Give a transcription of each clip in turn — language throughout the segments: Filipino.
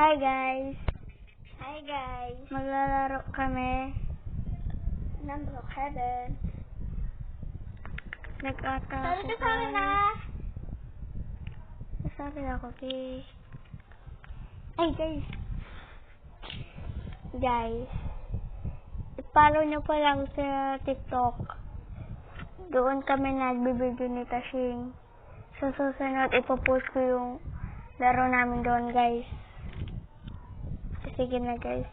Hi guys! Hi guys! Maglalaro kami. Ng Brookhaven. Nag-ata Sabi ka na! Sabi ako, okay. Ay guys! Guys! I-follow nyo pa lang sa TikTok. Doon kami nagbibideo ni Tashing. Sa susunod, ipopost ko yung laro namin doon, guys. Sige na, guys.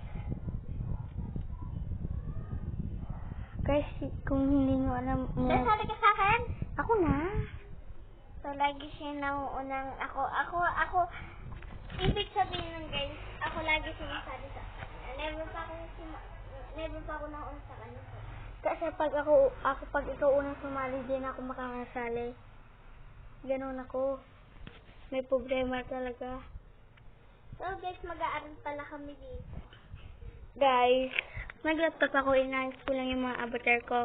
Guys, kung hindi nyo alam, Sir, sabi ka sa akin? ako na. So, lagi siya nauunang ako, ako, ako, ibig sabihin nun guys, ako lagi sumasabi sa kanya. Never pa ako suma, never pa ako nauna sa kanya. Kasi pag ako, ako pag ikaw unang sumali, din ako makakasali. Ganun ako. May problema talaga. So guys, mag-aaral pala kami dito. Guys, nag-laptop ako, inayos ko lang yung mga avatar ko.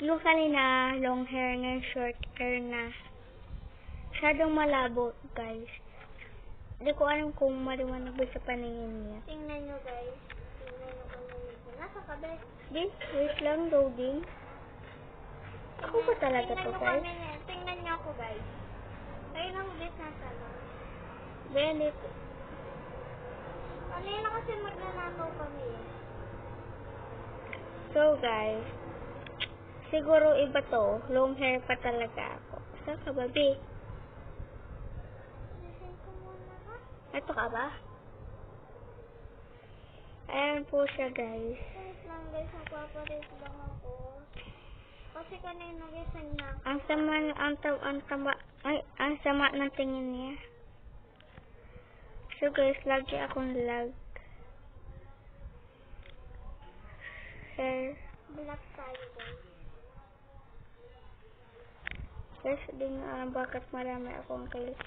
Yung kanina, long hair, ngayon short hair na. Masyadong malabo, guys. Hindi ko alam kung maliwanag ba sa paningin niya. Tingnan nyo guys. Tingnan nyo kung nandito. Nasa kabe. Di, wait lang, loading. Ako ba talaga to, guys? Kami, tingnan nyo ako guys. Kayo lang ulit nasa lang. Belit. Kanina kasi magnanakaw kami eh. So, guys, siguro iba to. Long hair pa talaga ako. Saan ka ba, Bi? Listen ko muna ha. Ito ka ba? Ayan po siya, guys. Wait lang guys, magpapalit lang ako. Kasi kanina gising na. Ang sama, ang, ta- ang tama, ay, ang sama ng tingin niya. So, guys, lagi akong lag. Hair. Black tayo guys. Guys, di nga alam bakit marami akong clip.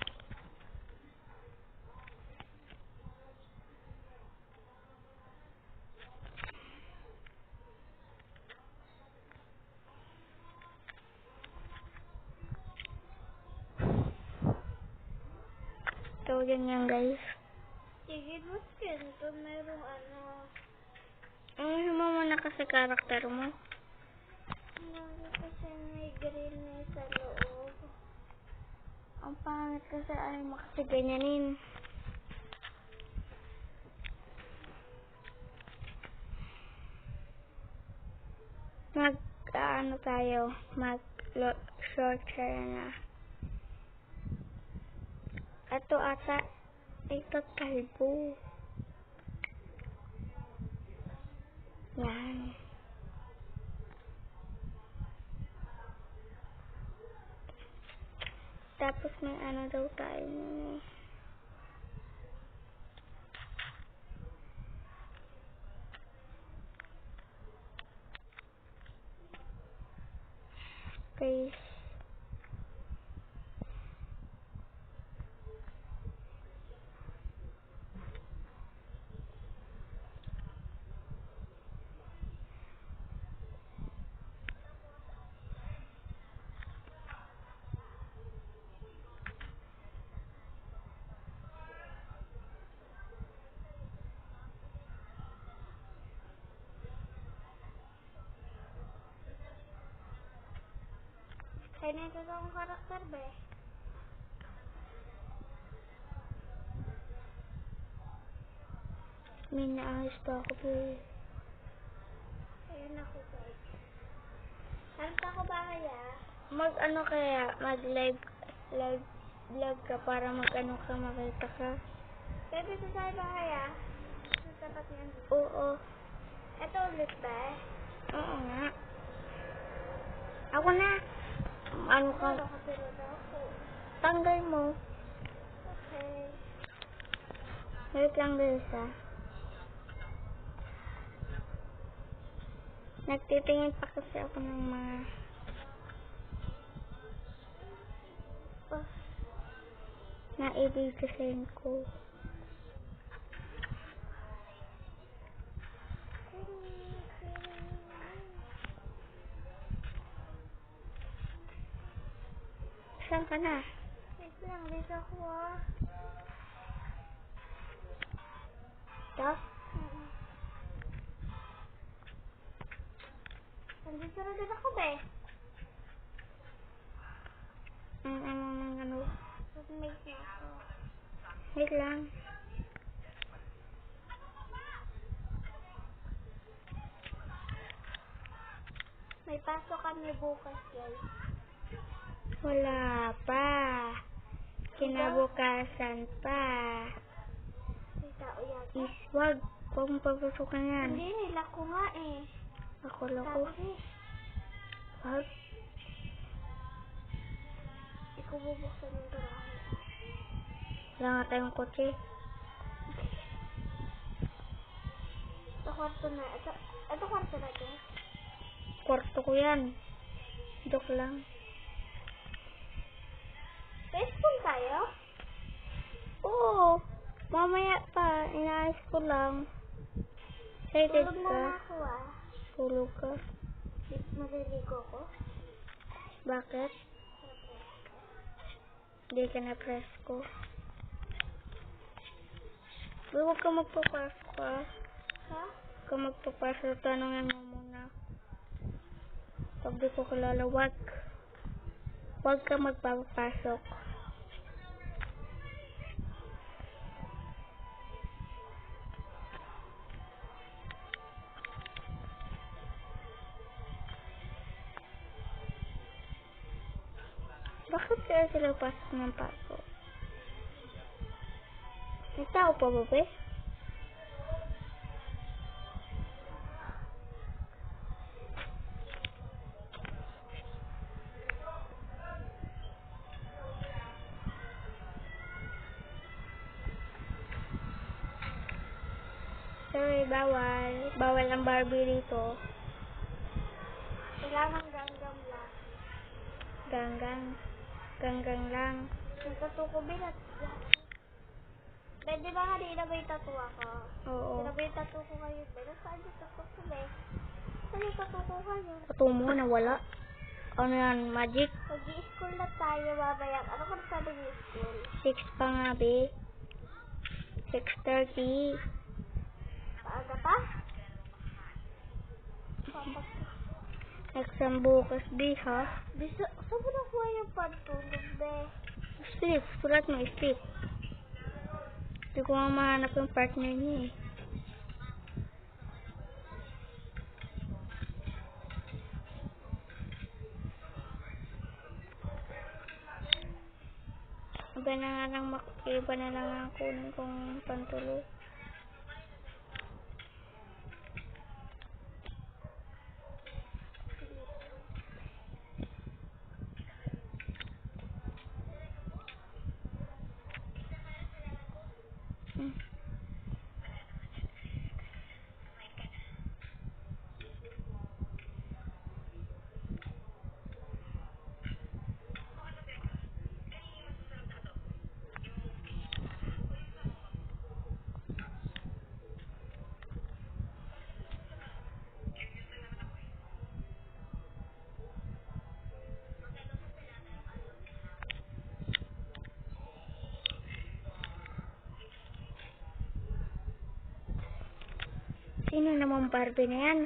So, yun yan guys. Sige, mas ganito. Merong ano. Ano mo muna kasi karakter mo? Ano kasi may green na sa loob. Ang pangit kasi ayaw mo kasi ganyanin. Mag, ano tayo, mag short na. Ito ata, ito kalbo. Yan. Tapos may ano daw tayo. Face. Kaya nito daw ang karakter ba eh. May naayos pa ako po. Ayan ako guys. Saan ako ba kaya? Mag ano kaya, mag live, live vlog ka para mag ano ka makita ka. Pwede sa saan ba kaya? Sa tapat niyan. Oo. Ito ulit ba eh? Oo nga. Ako na. Ano ka? Tanggal mo. Okay. Wait lang guys ah. Nagtitingin pa kasi ako ng mga Oh, na i-design ko. Saan ka na? Wait lang, dito ako ah. dito? Mm. Nandito na din ako, be. Ang ano, ang ano. Mag-make na ako. Wait lang. May pasok kami bukas, guys. Wala pa. Kinabukasan pa. Is, wag. Huwag mo pagpasukan yan. Hindi, nila ko nga eh. Ako. Sabi, Wag. ikaw bubuksan yung garahe. Wala nga tayong kotse. Ito kwarto na. Ito, ito kwarto na to. Kwarto ko yan. Joke lang. Tayo? Oo. Mamaya pa. Inaayos ko lang. Excited Tulog ka? ako ah. Tulog ka? Di- Maliligo ko. Bakit? Hindi ka na presko. Uy, huwag ka magpapasok ka. Ha? Huwag ka magpapasok. Tanongin mo muna. Pag di ko kilala, wag. Huwag ka magpapasok. Bakit kaya sila pasok ng pasok? May tao pa ba ba? Sorry, bawal. Bawal ang Barbie dito. Kailangan ganggam lang. Ganggang. Ganggang lang. Yung tattoo ko binat. Pwede ba kanina may tattoo ako? Oo. Sino ba yung tattoo ko ngayon? Pero saan yung tattoo ko ba? Saan yung tattoo ko ngayon? Tato mo, nawala. Ano yan, magic? Mag-i-school na tayo mamaya. Ano ka sabi ng school? 6 pa nga, be. 6.30. Paaga pa? Papak. Exam bukas, be, ha? Bisa, saan mo nakuha yung pantulog, be? Sleep. Sulat mo, sleep. Hindi ko nga mahanap yung partner niya, eh. Iba na nga lang, iba na lang ang kunin kong pantulog. Sino naman Barbie na yan?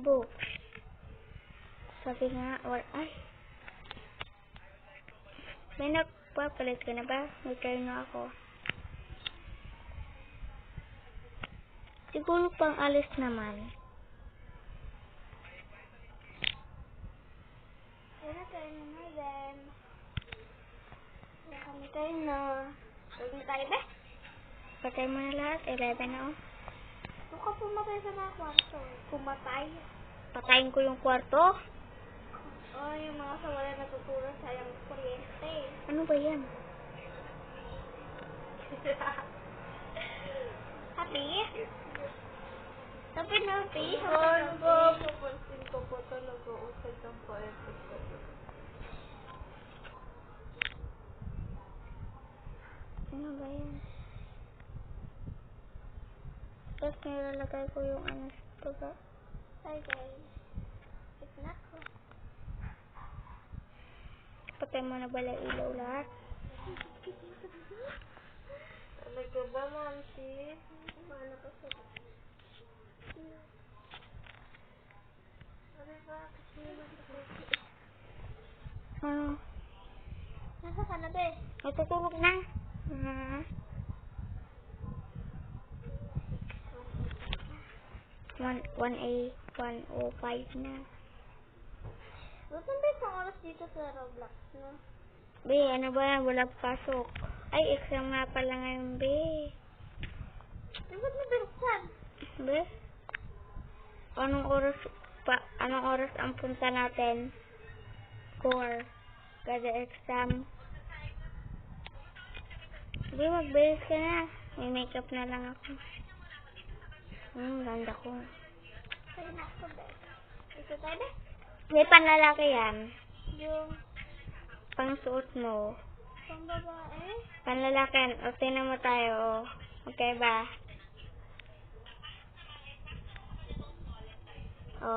Book. Sabi nga, or, ay. May nagpapalit ka na ba? May kayo na ako. Siguro pang alis naman. Kaya tayo na na, Ben. Kaya kami tayo na. Tulog tayo, be? Patay mo na lahat. 11 na oh. Huwag ka pumatay sa mga kwarto. Pumatay. Patayin ko yung kwarto. Oh, yung mga sa wala natutulog sayang kuryente. Ano ba yan? Happy? Happy na, happy? Tapos nilalagay ko yung ano sa baba. Hi guys. Gitna ko. Patay mo na bala ilaw lahat. Ano ko ba, Mamsi? Ano ko sa Ano ba? Kasi Ano? Nasa ka na ba eh? Natutulog na. Hmm. 1A105 na. Ba't nandun sa oras dito sa Roblox, no? Be, ano ba yan? Wala pasok. Ay, exam nga pala ngayon, be. Ba't nabuksan? Be? Anong oras pa, anong oras ang punta natin? Core. Kada exam. Be, magbilis ka na. May makeup na lang ako. Hmm, ganda ko. May panlalaki yan. Yung Pangsuot mo. pang babae. Panlalaki yan. O, tingnan mo tayo. Okay ba? O.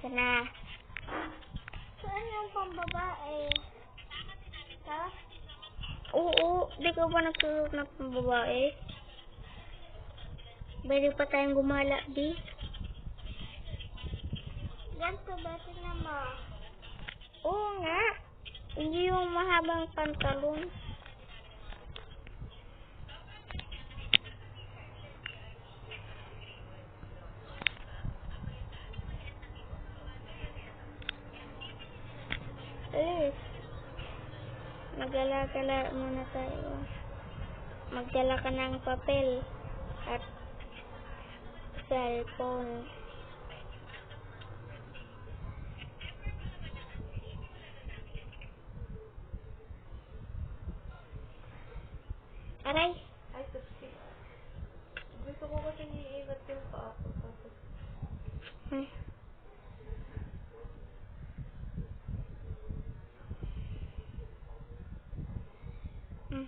Sana. Saan yung pang babae? Ha? Oo, di ka ba nagsusuot ng pambabae? Pwede pa tayong gumala, di? Ganito ba? Tingnan mo. Oo nga. Hindi yung mahabang pantalon. Eh, magala-gala muna tayo. Magdala ka ng papel cellphone. Aray! Ay, tapos Gusto ko kasi iingat yung paa ko. Tapos, Hmm. Hmm.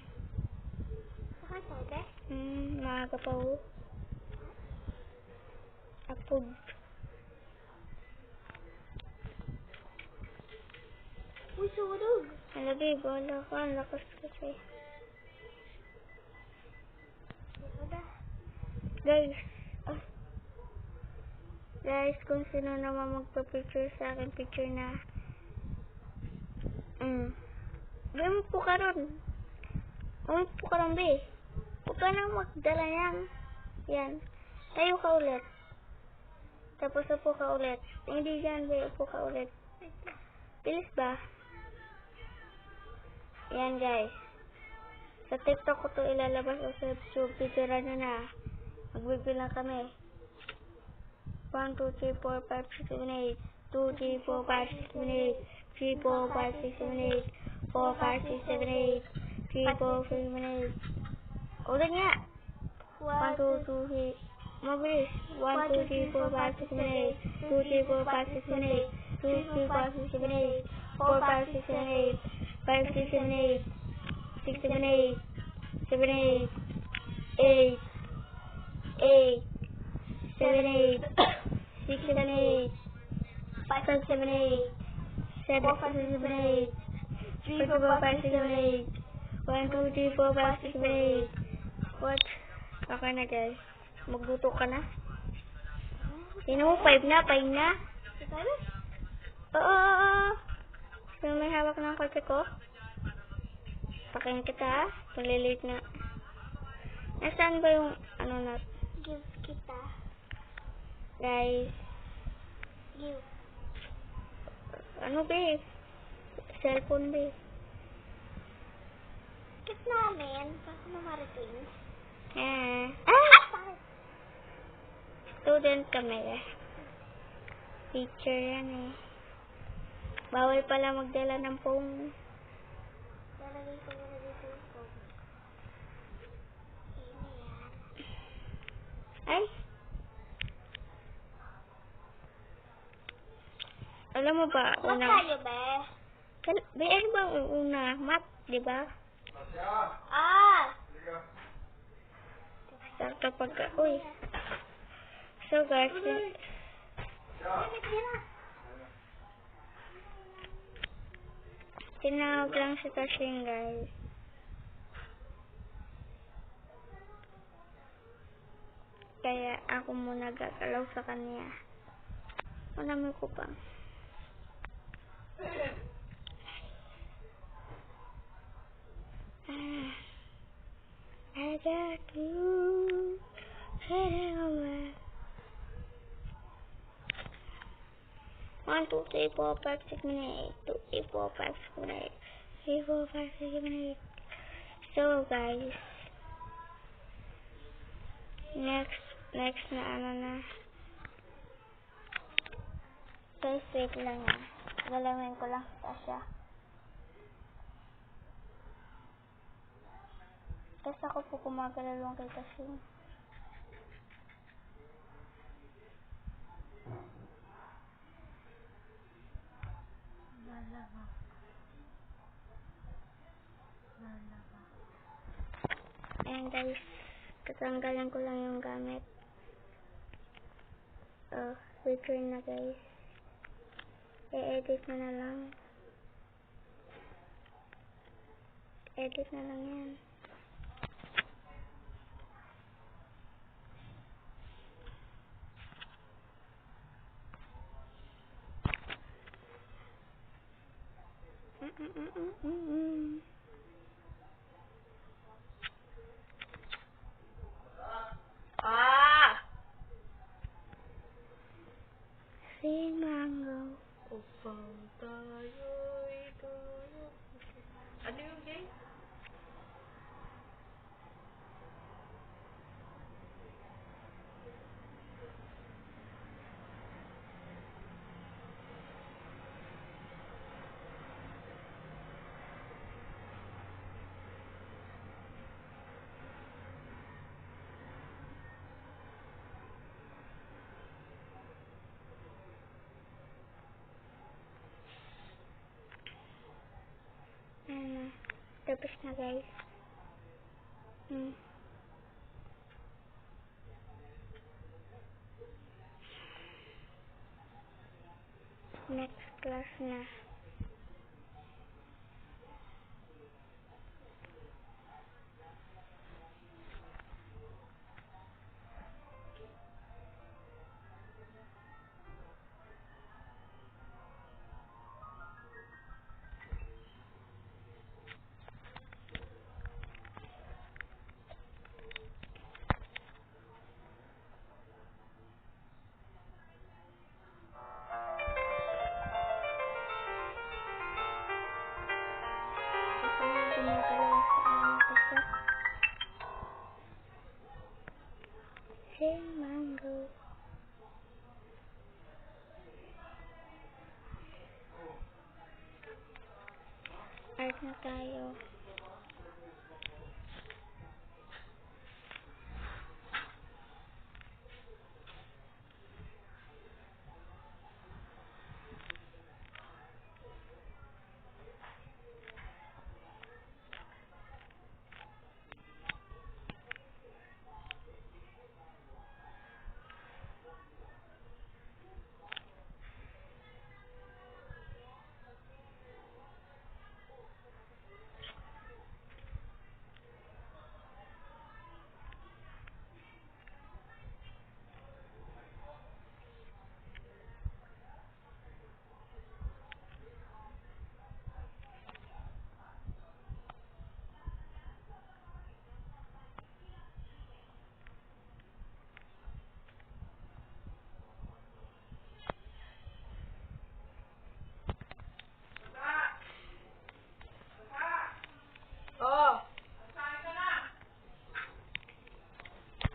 Saan tayo, be? Hmm, Apog. Uy, sunog! Ano babe, wala ka. Ang lakas kasi. Ba? Guys. ah. Guys, kung sino naman magpa-picture sa akin, picture na. Mm. Be, po ka ron. Umupo ka ron, be. Huwag ka nang magdala yan. Yan. Tayo ka ulit. Tapos upo ka ulit. Hindi dyan, be. Upo ka ulit. Bilis ba? Yan, guys. Sa TikTok ko to ilalabas o sa YouTube. Picturean nyo na. Magbibilang kami. 1, 2, 3, 4, 5, 6, 7, 8. 2, 3, 4, 5, 6, 7, 8. 3, 4, 5, 6, 7, 8. 4, 5, 6, 7, 8. 3, 4, 5, 7, 8. Ulit nga. 1, 2, 2, 3. Mabilis. 1, 2, 3, 4, 5, 6, 7, 8. 2, 3, 4, 5, 6, 7, 8. 2, 3, 4, 6, 7, 8. 4, 5, 6, 7, 8. 5, 6, 7, 8. 6, 7, 8. 7, 8. 8. 8. 7, 8. 6, 7, 8. 5, 6, 7, 8. 7, 6, 7, 8. 3, 4, 5, 6, 7, 8. 1, 2, 3, 4, 5, 6, 7, 8. What? Okay na guys. Magluto ka na? Sino mo? 5 na? 5 na? Oo. Sino may hawak ng kotse ko? Pakain kita ha? Malilate na. Nasaan ba yung ano na? Give kita. Guys, Give. ano be? Cellphone be? Kit namin. Kasi namarating. Eh. Ah! Student kami eh. Teacher yan eh. Bawal pala magdala ng phone. Lalagay ko muna dito yung phone. Ay! Alam mo ba, Ba't unang... tayo, be? Kal- Be, ano ba ang una? Math, di ba? Ah! Sa kapag... Uy so garfield. Tinawag lang si Toshin, guys. Kaya ako muna gagalaw sa kanya. Malamay ko pa. Ah, I got you. Hey, 1, 2, 3, 4, 5, 6, 7, 8, 2, 3, 4, 5, 6, 7, 8, 3, 4, 5, 6, 7, 8. So, guys, next, next na ano na. Guys, wait lang ah. Galawin ko lang pa siya. Kasi ako po kumagalaw lang kay kasi. Tashin. Ayan guys, tatanggalan ko lang yung gamit. Oh, return na guys. I-edit mo na lang. Edit na lang yan. À. Xin mang ngâu cuộc phòng ta yêu. Ano, tapos na guys. Hmm. Next class na. Art na tayo.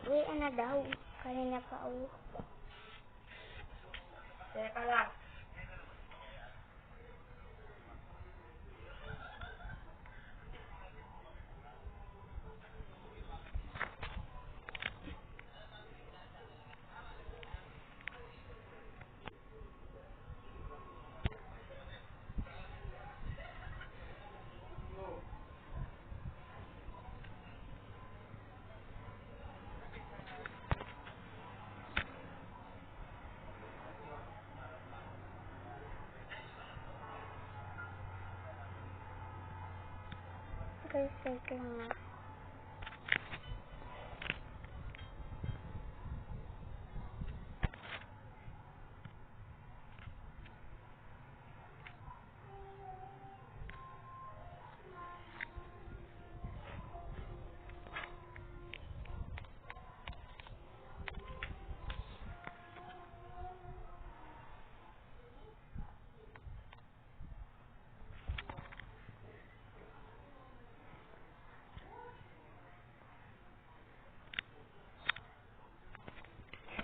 Oh! Ano daw? Kanina pa, oh. Teka lang. Circle nga.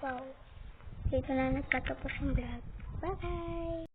Wow. Dito na nagtatapos ang vlog. Bye!